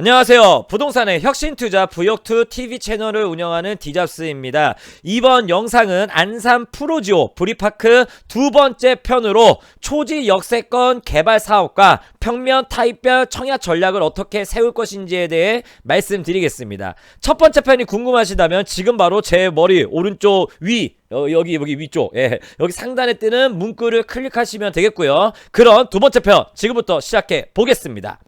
안녕하세요. 부동산의 혁신투자 부역투 TV 채널을 운영하는 디잡스입니다. 이번 영상은 안산 프로지오 브리파크 두 번째 편으로 초지 역세권 개발 사업과 평면 타입별 청약 전략을 어떻게 세울 것인지에 대해 말씀드리겠습니다. 첫 번째 편이 궁금하시다면 지금 바로 제 머리 오른쪽 위 어, 여기 여기 위쪽 예 여기 상단에 뜨는 문구를 클릭하시면 되겠고요. 그런 두 번째 편 지금부터 시작해 보겠습니다.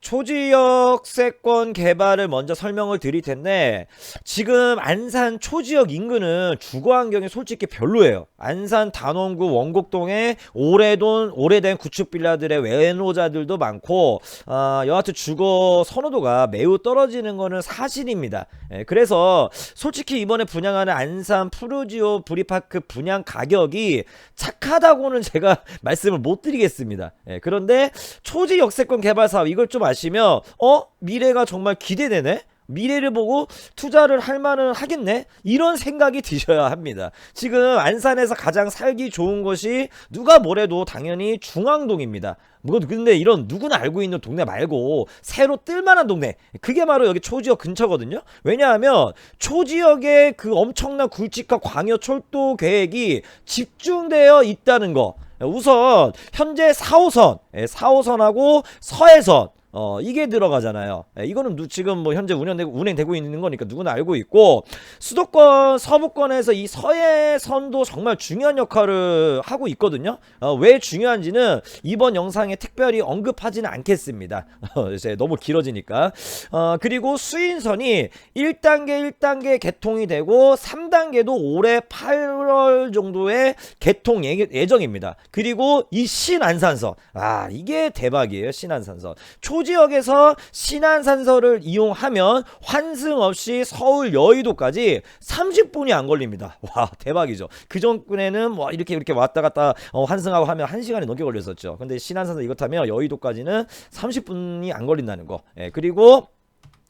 초지역 세권 개발을 먼저 설명을 드릴 텐데 지금 안산 초지역 인근은 주거 환경이 솔직히 별로예요. 안산 단원구 원곡동에 오래돈 오래된 구축 빌라들의 외노자들도 많고 어, 여하튼 주거 선호도가 매우 떨어지는 거는 사실입니다. 예, 그래서 솔직히 이번에 분양하는 안산 푸르지오 브리파크 분양 가격이 착하다고는 제가 말씀을 못 드리겠습니다. 예, 그런데 초지 역 세권 개발 사업 이걸 좀 아시면 어 미래가 정말 기대되네. 미래를 보고 투자를 할 만은 하겠네? 이런 생각이 드셔야 합니다. 지금 안산에서 가장 살기 좋은 곳이 누가 뭐래도 당연히 중앙동입니다. 뭐 근데 이런 누구나 알고 있는 동네 말고 새로 뜰만한 동네 그게 바로 여기 초지역 근처거든요. 왜냐하면 초지역에 그 엄청난 굵직한 광역 철도 계획이 집중되어 있다는 거. 우선 현재 4호선, 4호선하고 서해선 어 이게 들어가잖아요. 예, 이거는 누, 지금 뭐 현재 운영되고 운행되고 있는 거니까 누구나 알고 있고 수도권 서부권에서 이 서해선도 정말 중요한 역할을 하고 있거든요. 어, 왜 중요한지는 이번 영상에 특별히 언급하지는 않겠습니다. 이제 너무 길어지니까. 어 그리고 수인선이 1단계 1단계 개통이 되고 3단계도 올해 8월 정도에 개통 예, 예정입니다. 그리고 이 신안산선 아 이게 대박이에요 신안산선 초 지역에서 신안산서를 이용하면 환승 없이 서울 여의도까지 30분이 안 걸립니다. 와 대박이죠. 그 전에는 뭐 이렇게 이렇게 왔다 갔다 어, 환승하고 하면 1시간이 넘게 걸렸었죠. 근데 신안산서 이거 타면 여의도까지는 30분이 안 걸린다는 거. 예, 그리고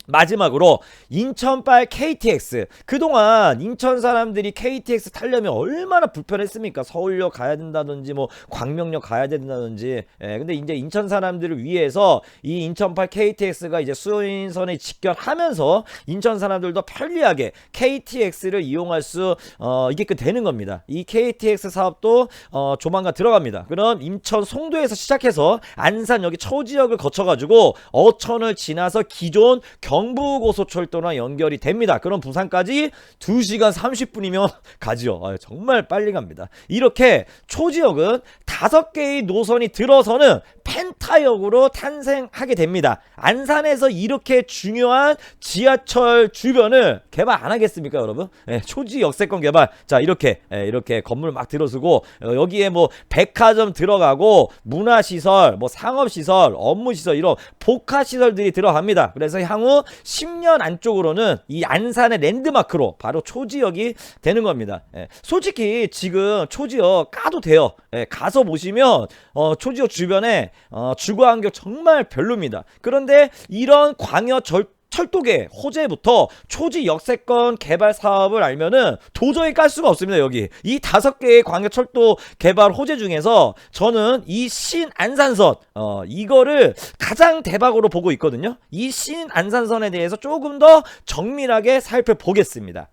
마지막으로 인천발 KTX 그동안 인천 사람들이 KTX 타려면 얼마나 불편했습니까? 서울역 가야 된다든지 뭐 광명역 가야 된다든지. 예, 근데 이제 인천 사람들을 위해서 이 인천발 KTX가 이제 수인선에 직결하면서 인천 사람들도 편리하게 KTX를 이용할 수 어, 있게끔 되는 겁니다. 이 KTX 사업도 어, 조만간 들어갑니다. 그럼 인천 송도에서 시작해서 안산 여기 초지역을 거쳐가지고 어천을 지나서 기존 경 경부고속철도랑 연결이 됩니다. 그럼 부산까지 2시간 30분이면 가죠. 아, 정말 빨리 갑니다. 이렇게 초지역은 다섯 개의 노선이 들어서는 펜타역으로 탄생하게 됩니다. 안산에서 이렇게 중요한 지하철 주변을 개발 안 하겠습니까, 여러분? 예, 초지 역세권 개발. 자, 이렇게 예, 이렇게 건물 막 들어서고 어, 여기에 뭐 백화점 들어가고 문화시설, 뭐 상업시설, 업무시설 이런 복합시설들이 들어갑니다. 그래서 향후 10년 안쪽으로는 이 안산의 랜드마크로 바로 초지역이 되는 겁니다. 예, 솔직히 지금 초지역 까도 돼요. 예, 가서 보시면 어, 초지역 주변에 어, 주거 환경 정말 별로입니다. 그런데 이런 광역 절 철도계 호재부터 초지 역세권 개발 사업을 알면은 도저히 깔 수가 없습니다 여기. 이 다섯 개의 광역 철도 개발 호재 중에서 저는 이 신안산선 어 이거를 가장 대박으로 보고 있거든요. 이 신안산선에 대해서 조금 더 정밀하게 살펴보겠습니다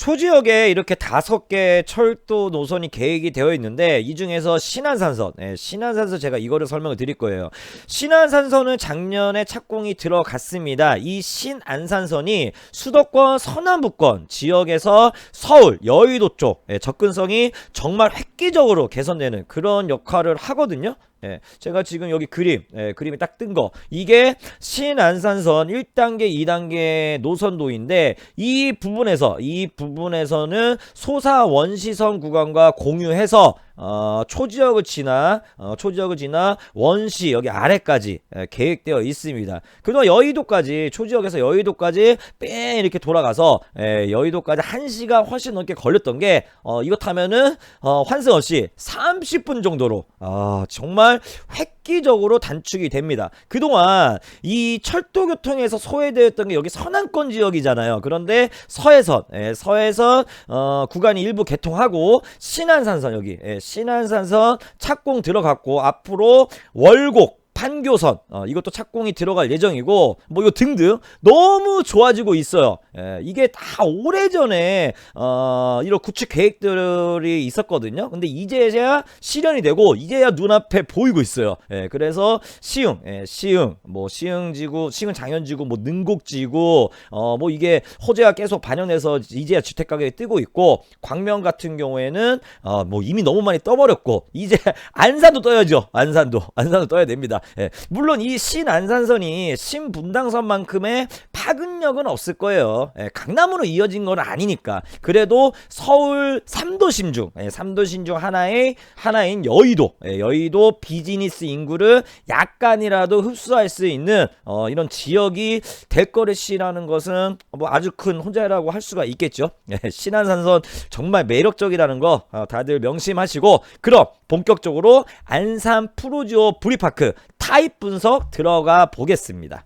초지역에 이렇게 다섯 개 철도 노선이 계획이 되어 있는데 이 중에서 신안산선, 예, 신안산선 제가 이거를 설명을 드릴 거예요. 신안산선은 작년에 착공이 들어갔습니다. 이 신안산선이 수도권 서남부권 지역에서 서울, 여의도 쪽 예, 접근성이 정말 획기적으로 개선되는 그런 역할을 하거든요. 예, 제가 지금 여기 그림, 예, 그림이 딱 뜬 거. 이게 신안산선 1단계, 2단계 노선도인데 이 부분에서 이 부분에서는 소사 원시선 구간과 공유해서 어, 초지역을 지나 어, 초지역을 지나 원시 여기 아래까지 예, 계획되어 있습니다. 그동안 여의도까지 초지역에서 여의도까지 뺑 이렇게 돌아가서 예, 여의도까지 1시간 훨씬 넘게 걸렸던 게 어, 이거 타면은 어, 환승 없이 30분 정도로 아, 정말 획 기적으로 단축이 됩니다. 그동안 이 철도 교통에서 소외되었던 게 여기 서남권 지역이잖아요. 그런데 서해선 예, 서해선 어, 구간이 일부 개통하고 신안산선 여기 예, 신안산선 착공 들어갔고 앞으로 월곡 판교선 어, 이것도 착공이 들어갈 예정이고 뭐 이거 등등 너무 좋아지고 있어요. 예, 이게 다 오래전에 어, 이런 구축 계획들이 있었거든요. 근데 이제야 실현이 되고 이제야 눈앞에 보이고 있어요. 예, 그래서 시흥, 예, 시흥, 뭐 시흥지구, 시흥 장현지구, 뭐 능곡지구, 어, 뭐 이게 호재가 계속 반영돼서 이제야 주택 가격이 뜨고 있고 광명 같은 경우에는 어, 뭐 이미 너무 많이 떠버렸고 이제 안산도 떠야죠. 안산도, 안산도 떠야 됩니다. 예, 물론 이 신안산선이 신분당선만큼의 파급력은 없을 거예요. 예, 강남으로 이어진 건 아니니까. 그래도 서울 3도심 중, 예, 3도심 중 하나의 하나인 여의도, 예, 여의도 비즈니스 인구를 약간이라도 흡수할 수 있는 어, 이런 지역이 될 거르시라는 것은 뭐 아주 큰 혼자라고 할 수가 있겠죠. 예, 신안산선 정말 매력적이라는 거 어, 다들 명심하시고 그럼 본격적으로 안산 프로지오 브리파크 타입 분석 들어가 보겠습니다.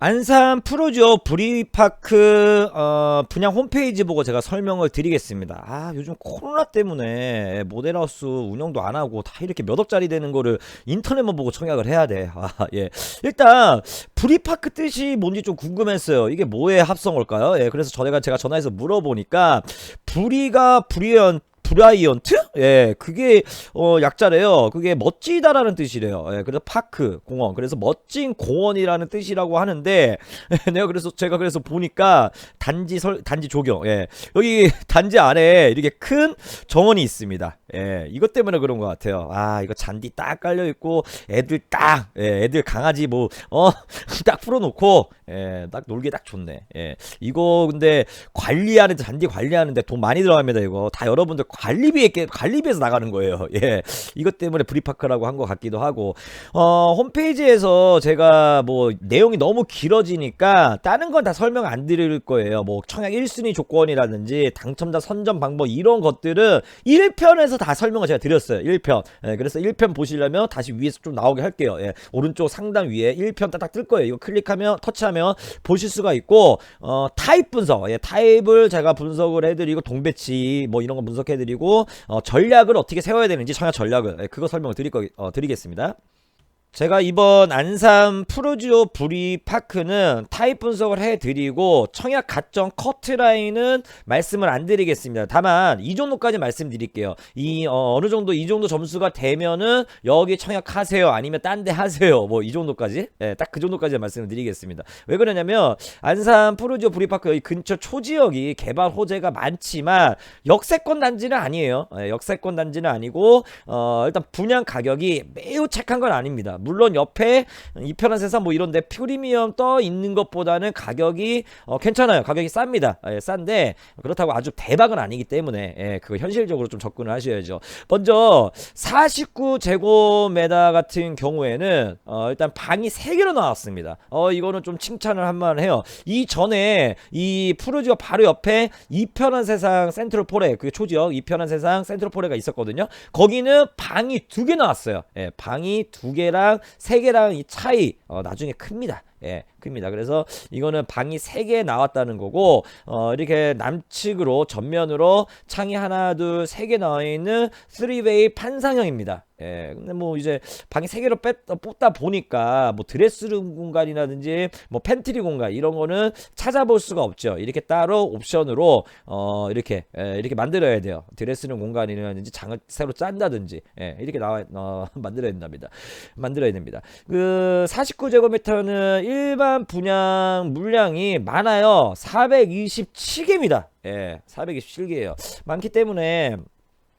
안산 프로지오 브리파크 어, 분양 홈페이지 보고 제가 설명을 드리겠습니다. 아 요즘 코로나 때문에 모델하우스 운영도 안 하고 다 이렇게 몇 억짜리 되는 거를 인터넷만 보고 청약을 해야 돼. 아 예. 일단 브리파크 뜻이 뭔지 좀 궁금했어요. 이게 뭐의 합성어일까요? 예. 그래서 전에가 제가 전화해서 물어보니까 브리가 브리언 브라이언트? 예, 그게 어 약자래요. 그게 멋지다라는 뜻이래요. 예, 그래서 파크 공원. 그래서 멋진 공원이라는 뜻이라고 하는데 내가 그래서 제가 그래서 보니까 단지 설 단지 조경. 예. 여기 단지 안에 이렇게 큰 정원이 있습니다. 예, 이것 때문에 그런 것 같아요. 아, 이거 잔디 딱 깔려 있고 애들 딱 예, 애들 강아지 뭐 어 딱 풀어 놓고 예, 딱 놀기 딱 좋네. 예, 이거 근데 관리하는 잔디 관리하는데 돈 많이 들어갑니다. 이거 다 여러분들 관리비에 깨- 관리비에서 나가는 거예요. 예, 이것 때문에 브리파크라고 한 것 같기도 하고 어 홈페이지에서 제가 뭐 내용이 너무 길어지니까 다른 건 다 설명 안 드릴 거예요. 뭐 청약 1순위 조건이라든지 당첨자 선정 방법 이런 것들은 1편에서 다 설명을 제가 드렸어요. 1편. 예, 그래서 1편 보시려면 다시 위에서 좀 나오게 할게요. 예, 오른쪽 상단 위에 1편 딱딱 뜰 거예요. 이거 클릭하면 터치하면 보실 수가 있고 어, 타입 분석. 예, 타입을 제가 분석을 해드리고 동배치 뭐 이런 거 분석해드리고 어, 전략을 어떻게 세워야 되는지 청약 전략을 예, 그거 설명을 드릴 거 어, 드리겠습니다. 제가 이번 안산 프로지오 브리 파크는 타입 분석을 해드리고 청약 가점 커트라인은 말씀을 안 드리겠습니다. 다만 이 정도까지 말씀드릴게요. 이 어, 느 정도 이 정도 점수가 되면은 여기 청약하세요. 아니면 딴 데 하세요. 뭐 이 정도까지 예, 딱 그 정도까지 말씀을 드리겠습니다. 왜 그러냐면 안산 프로지오 브리 파크 여기 근처 초지역이 개발 호재가 많지만 역세권 단지는 아니에요. 예, 역세권 단지는 아니고 어, 일단 분양 가격이 매우 착한 건 아닙니다. 물론 옆에 이편한 세상 뭐 이런데 프리미엄 떠 있는 것보다는 가격이 어, 괜찮아요. 가격이 쌉니다. 예, 싼데 그렇다고 아주 대박은 아니기 때문에 예, 그거 현실적으로 좀 접근을 하셔야죠. 먼저 49제곱미터 같은 경우에는 어, 일단 방이 3개로 나왔습니다. 어, 이거는 좀 칭찬을 한만 해요. 이 전에 이 프로지오 바로 옆에 이편한 세상 센트럴폴에 그 초지역 이편한 세상 센트럴폴에가 있었거든요. 거기는 방이 두 개 나왔어요. 예, 방이 두 개랑 세 개랑 이 차이 어, 나중에 큽니다. 예, 큽니다. 그래서 이거는 방이 세개 나왔다는 거고 어, 이렇게 남측으로 전면으로 창이 하나 둘 세 개 나와 있는 3웨이 판상형입니다. 예, 근데 뭐 이제 방이 세 개로 뺐, 어, 뽑다 보니까 뭐 드레스룸 공간이라든지 뭐 팬트리 공간 이런 거는 찾아볼 수가 없죠. 이렇게 따로 옵션으로 어 이렇게 예, 이렇게 만들어야 돼요. 드레스룸 공간이라든지 장을 새로 짠다든지 예, 이렇게 나와 어, 만들어야 된답니다. 만들어야 됩니다. 그 49제곱미터는 일반 분양 물량이 많아요. 427개입니다. 예, 427개예요. 많기 때문에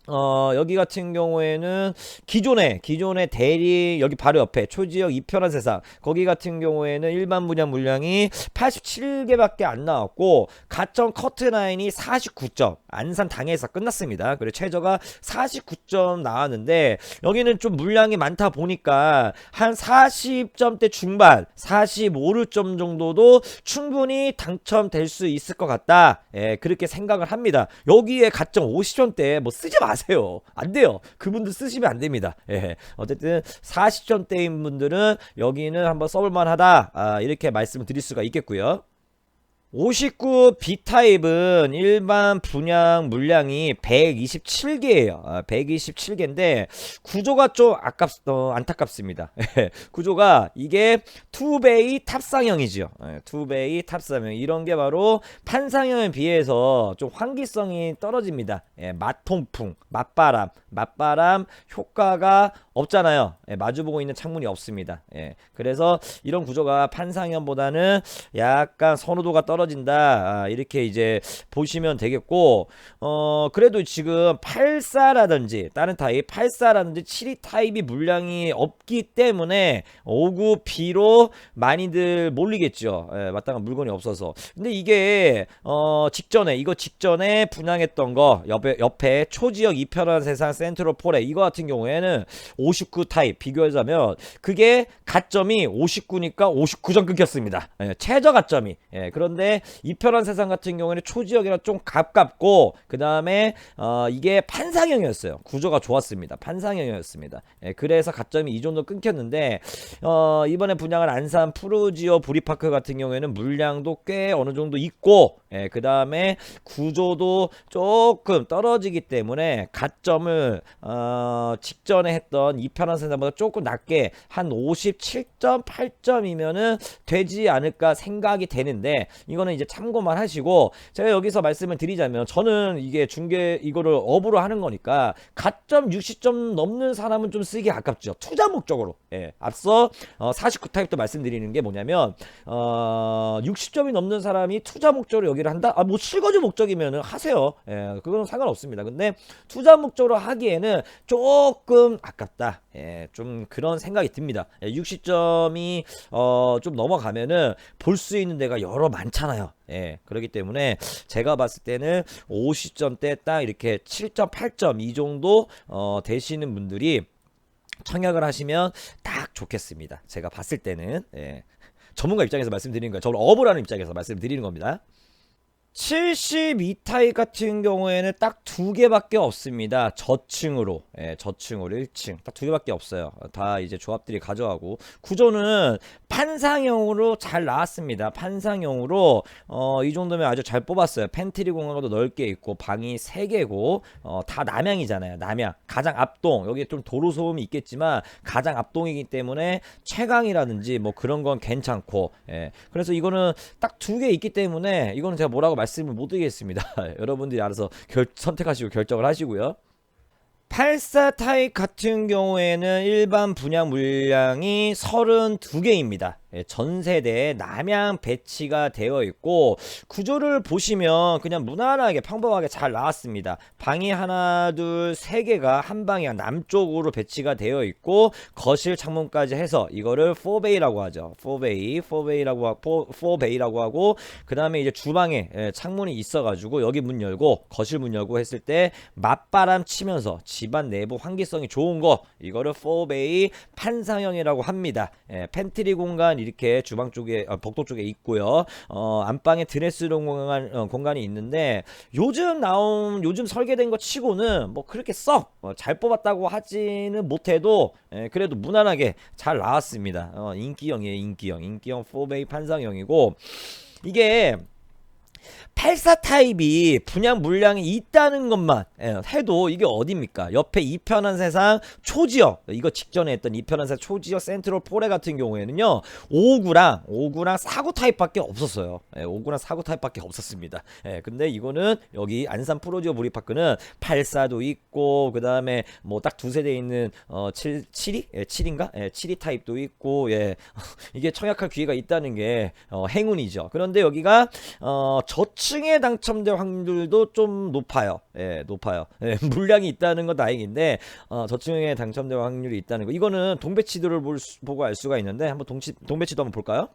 어, 여기 같은 경우에는 기존에, 기존의 대리, 여기 바로 옆에 초지역 이편한 세상, 거기 같은 경우에는 일반 분양 물량이 87개밖에 안 나왔고, 가점 커트 라인이 49점, 안산 당에서 끝났습니다. 그리고 최저가 49점 나왔는데, 여기는 좀 물량이 많다 보니까, 한 40점대 중반, 45점 정도도 충분히 당첨될 수 있을 것 같다. 예, 그렇게 생각을 합니다. 여기에 가점 50점대 뭐 쓰지 마세요. 안 돼요. 그분들 쓰시면 안 됩니다. 예. 어쨌든 40점대인 분들은 여기는 한번 써볼 만하다. 아, 이렇게 말씀을 드릴 수가 있겠고요. 59 B타입은 일반 분양 물량이 127개예요. 127개인데 구조가 좀 아깝 어, 안타깝습니다. 구조가 이게 투베이 탑상형이죠. 예, 투베이 탑상형 이런 게 바로 판상형에 비해서 좀 환기성이 떨어집니다. 예, 맛통풍, 맛바람, 맛바람 효과가 없잖아요. 예, 마주보고 있는 창문이 없습니다. 예, 그래서 이런 구조가 판상형보다는 약간 선호도가 떨어 진다. 아, 이렇게 이제 보시면 되겠고, 어, 그래도 지금 84라든지 다른 타입 84라든지 72 타입이 물량이 없기 때문에 59B로 많이들 몰리겠죠. 예, 마땅한 물건이 없어서. 근데 이게 어, 직전에 이거 직전에 분양했던 거 옆에 옆에 초지역 이편한 세상 센트럴 폴에 이거 같은 경우에는 59 타입 비교하자면 그게 가점이 59니까 59점 끊겼습니다. 예, 최저 가점이. 예, 그런데 이편한 세상 같은 경우에는 초지역이랑 좀 가깝고 그 다음에 어, 이게 판상형이었어요. 구조가 좋았습니다. 판상형이었습니다. 예, 그래서 가점이 이 정도 끊겼는데 어, 이번에 분양한 안산 프루지오 부리파크 같은 경우에는 물량도 꽤 어느 정도 있고 예, 그 다음에 구조도 조금 떨어지기 때문에 가점을 어, 직전에 했던 이편한 세상보다 조금 낮게 한 57.8점이면은 되지 않을까 생각이 되는데 이 거는 이제 참고만 하시고 제가 여기서 말씀을 드리자면 저는 이게 중개 이거를 업으로 하는 거니까 가점 60점 넘는 사람은 좀 쓰기 아깝죠. 투자 목적으로. 예, 앞서 어, 49 타입도 말씀드리는 게 뭐냐면 어, 60점이 넘는 사람이 투자 목적으로 여기를 한다? 아 뭐 실거주 목적이면은 하세요. 예, 그거는 상관없습니다. 근데 투자 목적으로 하기에는 조금 아깝다. 예, 좀 그런 생각이 듭니다. 예, 60점이 어, 좀 넘어가면은 볼 수 있는 데가 여러 많잖아요 예, 그렇기 때문에 제가 봤을 때는 50점대 딱 이렇게 7점, 8점 이 정도 어, 되시는 분들이 청약을 하시면 딱 좋겠습니다. 제가 봤을 때는 예. 전문가 입장에서 말씀드리는 거예요. 저는 업을 하는 입장에서 말씀드리는 겁니다. 72타입 같은 경우에는 딱 두 개밖에 없습니다. 저층으로, 예, 저층으로 1층 딱 두 개밖에 없어요. 다 이제 조합들이 가져가고 구조는 판상형으로 잘 나왔습니다. 판상형으로 어, 이 정도면 아주 잘 뽑았어요. 팬트리 공간도 넓게 있고 방이 3개고 어, 다 남양이잖아요. 남양 가장 앞동 여기 좀 도로 소음이 있겠지만 가장 앞동이기 때문에 최강이라든지 뭐 그런 건 괜찮고 예. 그래서 이거는 딱 두 개 있기 때문에 이거는 제가 뭐라고 말 씀을 못 드리겠습니다. 여러분들이 알아서 결, 선택하시고 결정을 하시고요. 84 타입 같은 경우에는 일반 분양 물량이 32개입니다. 예, 전 세대에 남양 배치가 되어 있고 구조를 보시면 그냥 무난하게 평범하게 잘 나왔습니다. 방이 하나 둘 세 개가 한 방향 남쪽으로 배치가 되어 있고 거실 창문까지 해서 이거를 4베이라고 하죠. 4베이, 4베이라고 하고 4베이라고 하고 그다음에 이제 주방에 예, 창문이 있어 가지고 여기 문 열고 거실 문 열고 했을 때 맞바람 치면서 집안 내부 환기성이 좋은 거 이거를 4베이 판상형이라고 합니다. 예, 팬트리 공간 이렇게 주방 쪽에 어, 복도 쪽에 있고요. 어, 안방에 드레스룸 공간 어, 공간이 있는데 요즘 나온 요즘 설계된 거 치고는 뭐 그렇게 썩잘 뽑았다고 하지는 못해도 예, 그래도 무난하게 잘 나왔습니다. 어, 인기형이에요, 인기형, 인기형 4베이 판상형이고 이게 84 타입이 분양 물량이 있다는 것만 예, 해도 이게 어딥니까? 옆에 이편한 세상 초지역 이거 직전에 했던 이편한 세상 초지역 센트럴 포레 같은 경우에는요 59랑 59랑 49 타입밖에 없었어요. 예, 59랑 49 타입밖에 없었습니다. 예, 근데 이거는 여기 안산 프로지오 무리파크는 84도 있고 그 다음에 뭐 딱 두 세대 있는 어 7, 7이? 예, 7인가? 예, 7이 타입도 있고 예 이게 청약할 기회가 있다는 게 어, 행운이죠. 그런데 여기가 어 저층에 당첨될 확률도 좀 높아요. 예, 높아요. 예, 물량이 있다는 건 다행인데 어, 저층에 당첨될 확률이 있다는 거. 이거는 동배치도를 볼 수, 보고 알 수가 있는데 한번 동치, 동배치도 한번 볼까요?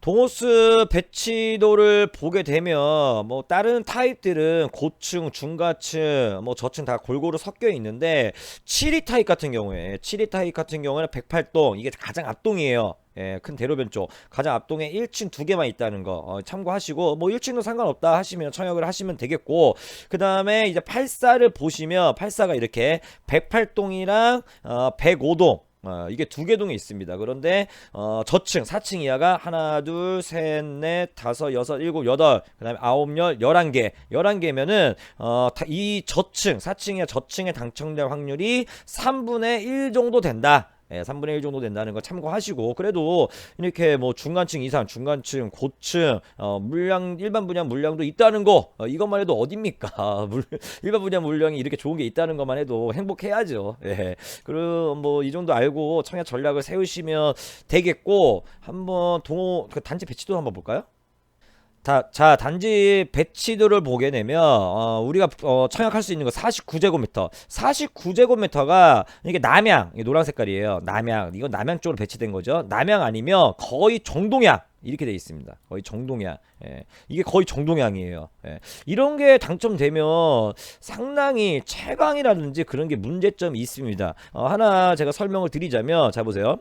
동호스 배치도를 보게 되면 뭐 다른 타입들은 고층, 중가층, 뭐 저층 다 골고루 섞여 있는데 7위 타입 같은 경우에 7위 타입 같은 경우에는 108동 이게 가장 앞동이에요. 예, 큰 대로변 쪽 가장 앞동에 1층 두 개만 있다는 거 어, 참고하시고 뭐 1층도 상관없다 하시면 청약을 하시면 되겠고 그 다음에 이제 84를 보시면 84가 이렇게 108동이랑 어, 105동 어, 이게 두 개 동에 있습니다. 그런데 어, 저층 4층 이하가 하나 둘셋넷 다섯 여섯 일곱 여덟 그다음에 아홉 열 열한 개 열한 개면은 어, 다- 이 저층 4층 이하 저층에 당첨될 확률이 3분의 1 정도 된다. 예, 3분의 1 정도 된다는 거 참고하시고 그래도 이렇게 뭐 중간층 이상, 중간층, 고층, 어, 물량 일반 분야 물량도 있다는 거 어, 이것만 해도 어딥니까? 물, 일반 분야 물량이 이렇게 좋은 게 있다는 것만 해도 행복해야죠. 예. 그리고 뭐이 정도 알고 청약 전략을 세우시면 되겠고 한번 동호 그 단지 배치도 한번 볼까요? 다, 자, 단지 배치도를 보게 되면, 어, 우리가, 어, 청약할 수 있는 거 49제곱미터. 49제곱미터가, 이게 남양, 이게 노란 색깔이에요. 남양. 이건 남양 쪽으로 배치된 거죠. 남양 아니면 거의 정동양. 이렇게 돼 있습니다. 거의 정동양. 예. 이게 거의 정동양이에요. 예. 이런 게 당첨되면 상당히 채광이라든지 그런 게 문제점이 있습니다. 어, 하나 제가 설명을 드리자면, 자, 보세요.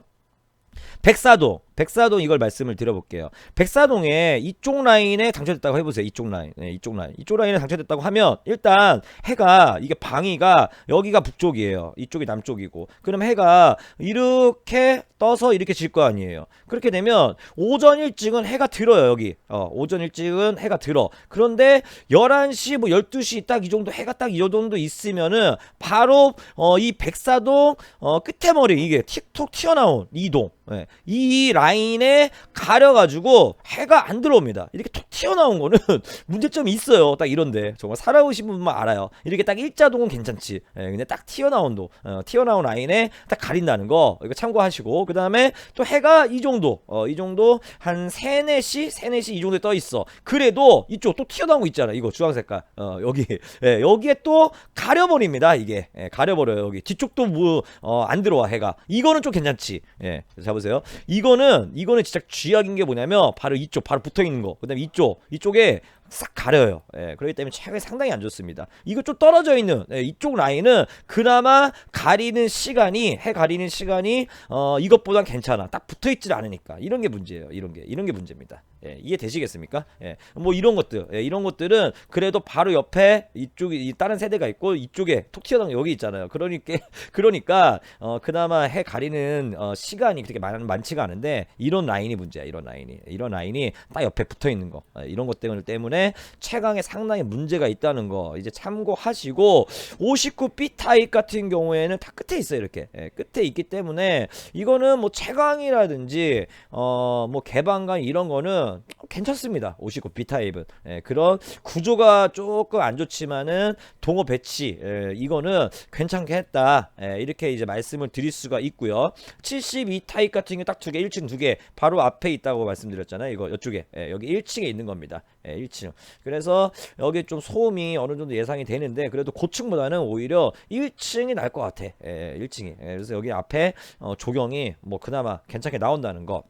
백사동, 백사동 이걸 말씀을 드려볼게요. 백사동에 이쪽 라인에 당첨됐다고 해보세요. 이쪽 라인, 네, 이쪽 라인, 이쪽 라인에 당첨됐다고 하면 일단 해가 이게 방위가 여기가 북쪽이에요. 이쪽이 남쪽이고, 그럼 해가 이렇게 떠서 이렇게 질 거 아니에요. 그렇게 되면 오전 일찍은 해가 들어요 여기. 어, 오전 일찍은 해가 들어. 그런데 11시 뭐 12시 딱 이 정도 해가 딱 이 정도 있으면은 바로 어, 이 백사동 어, 끝에 머리 이게 틱톡 튀어나온 이동 예, 이 라인에 가려가지고 해가 안 들어옵니다. 이렇게 톡 튀어나온 거는 문제점이 있어요. 딱 이런데 정말 살아오신 분만 알아요. 이렇게 딱 일자동은 괜찮지. 예, 근데 딱 튀어나온 도 어, 튀어나온 라인에 딱 가린다는 거 이거 참고하시고 그 다음에 또 해가 이 정도 어, 이 정도 한 3, 4시 3, 4시 이 정도에 떠 있어. 그래도 이쪽 또 튀어나온 거 있잖아. 이거 주황 색깔 어, 여기 예, 여기에 또 가려버립니다. 이게 예, 가려버려요. 여기 뒤쪽도 뭐안 들어와 해가. 이거는 좀 괜찮지. 예, 잡 으세요. 이거는 이거는 진짜 쥐약인 게 뭐냐면 바로 이쪽 바로 붙어 있는 거. 그다음에 이쪽 이쪽에 싹 가려요. 예, 그렇기 때문에 체감이 상당히 안 좋습니다. 이거 좀 떨어져 있는 예, 이쪽 라인은 그나마 가리는 시간이 해 가리는 시간이 어 이것보단 괜찮아. 딱 붙어 있질 않으니까 이런 게 문제예요. 이런 게 이런 게 문제입니다. 예, 이해 되시겠습니까? 예, 뭐 이런 것들 예, 이런 것들은 그래도 바로 옆에 이쪽이 이 다른 세대가 있고 이쪽에 톡 튀어나온 게 여기 있잖아요. 그러니까 그러니까 어 그나마 해 가리는 어 시간이 그렇게 많, 많지가 않은데 이런 라인이 문제야. 이런 라인이 이런 라인이 딱 옆에 붙어 있는 거 예, 이런 것 때문에 때문에 최강에 상당히 문제가 있다는 거 이제 참고하시고 59B 타입 같은 경우에는 다 끝에 있어요 이렇게. 예, 끝에 있기 때문에 이거는 뭐 채광이라든지 어 뭐 개방감 이런 거는 괜찮습니다 59B 타입은. 예, 그런 구조가 조금 안 좋지만은 동호 배치 예, 이거는 괜찮게 했다. 예, 이렇게 이제 말씀을 드릴 수가 있고요. 72 타입 같은 게 딱 두 개 1층 두 개 바로 앞에 있다고 말씀드렸잖아요 이거 이쪽에. 예, 여기 1층에 있는 겁니다 예, 1층 그래서 여기 좀 소음이 어느 정도 예상이 되는데 그래도 고층보다는 오히려 1층이 날 것 같아. 예, 1층이. 예, 그래서 여기 앞에 어, 조경이 뭐 그나마 괜찮게 나온다는 거.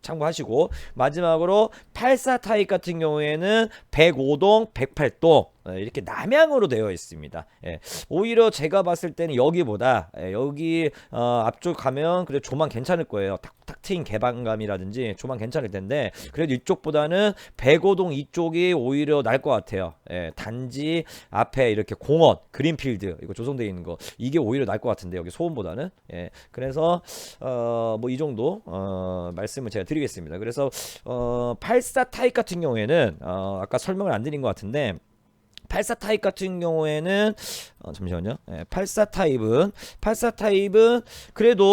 참고하시고 마지막으로 84 타입 같은 경우에는 105동, 108동 예, 이렇게 남향으로 되어 있습니다. 예, 오히려 제가 봤을 때는 여기보다 예, 여기 어, 앞쪽 가면 그래도 조망 괜찮을 거예요. 탁, 탁 트인 개방감이라든지 조망 괜찮을 텐데 그래도 이쪽보다는 105동 이쪽이 오히려 날 것 같아요. 예, 단지 앞에 이렇게 공원, 그린필드 이거 조성되어 있는 거 이게 오히려 날 것 같은데 여기 소음보다는 예, 그래서 어, 뭐 이 정도 어, 말씀을 제가 드리겠습니다. 그래서 어, 84 타입 같은 경우에는 어, 아까 설명을 안 드린 것 같은데 84 타입 같은 경우에는 어, 잠시만요. 예, 84 타입은 84 타입은 그래도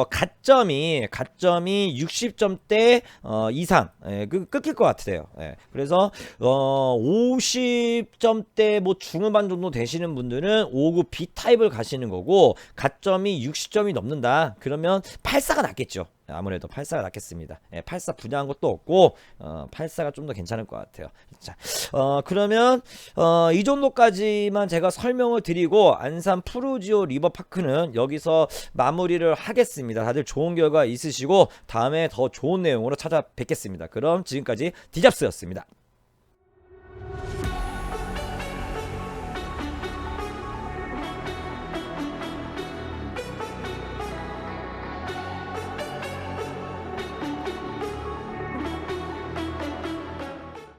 어, 가점이 가점이 60점대 어, 이상 예, 그, 끊길 것 같아요. 예, 그래서 어, 50점대 뭐 중후반 정도 되시는 분들은 59 B 타입을 가시는 거고 가점이 60점이 넘는다. 그러면 84가 낫겠죠. 아무래도 84가 낫겠습니다. 예, 84 분야한 것도 없고 어, 84가 좀 더 괜찮을 것 같아요. 자, 어, 그러면 어, 이 정도까지만 제가 설명을 드리고 안산 푸르지오 리버파크는 여기서 마무리를 하겠습니다. 다들 좋은 결과 있으시고 다음에 더 좋은 내용으로 찾아뵙겠습니다. 그럼 지금까지 디잡스였습니다.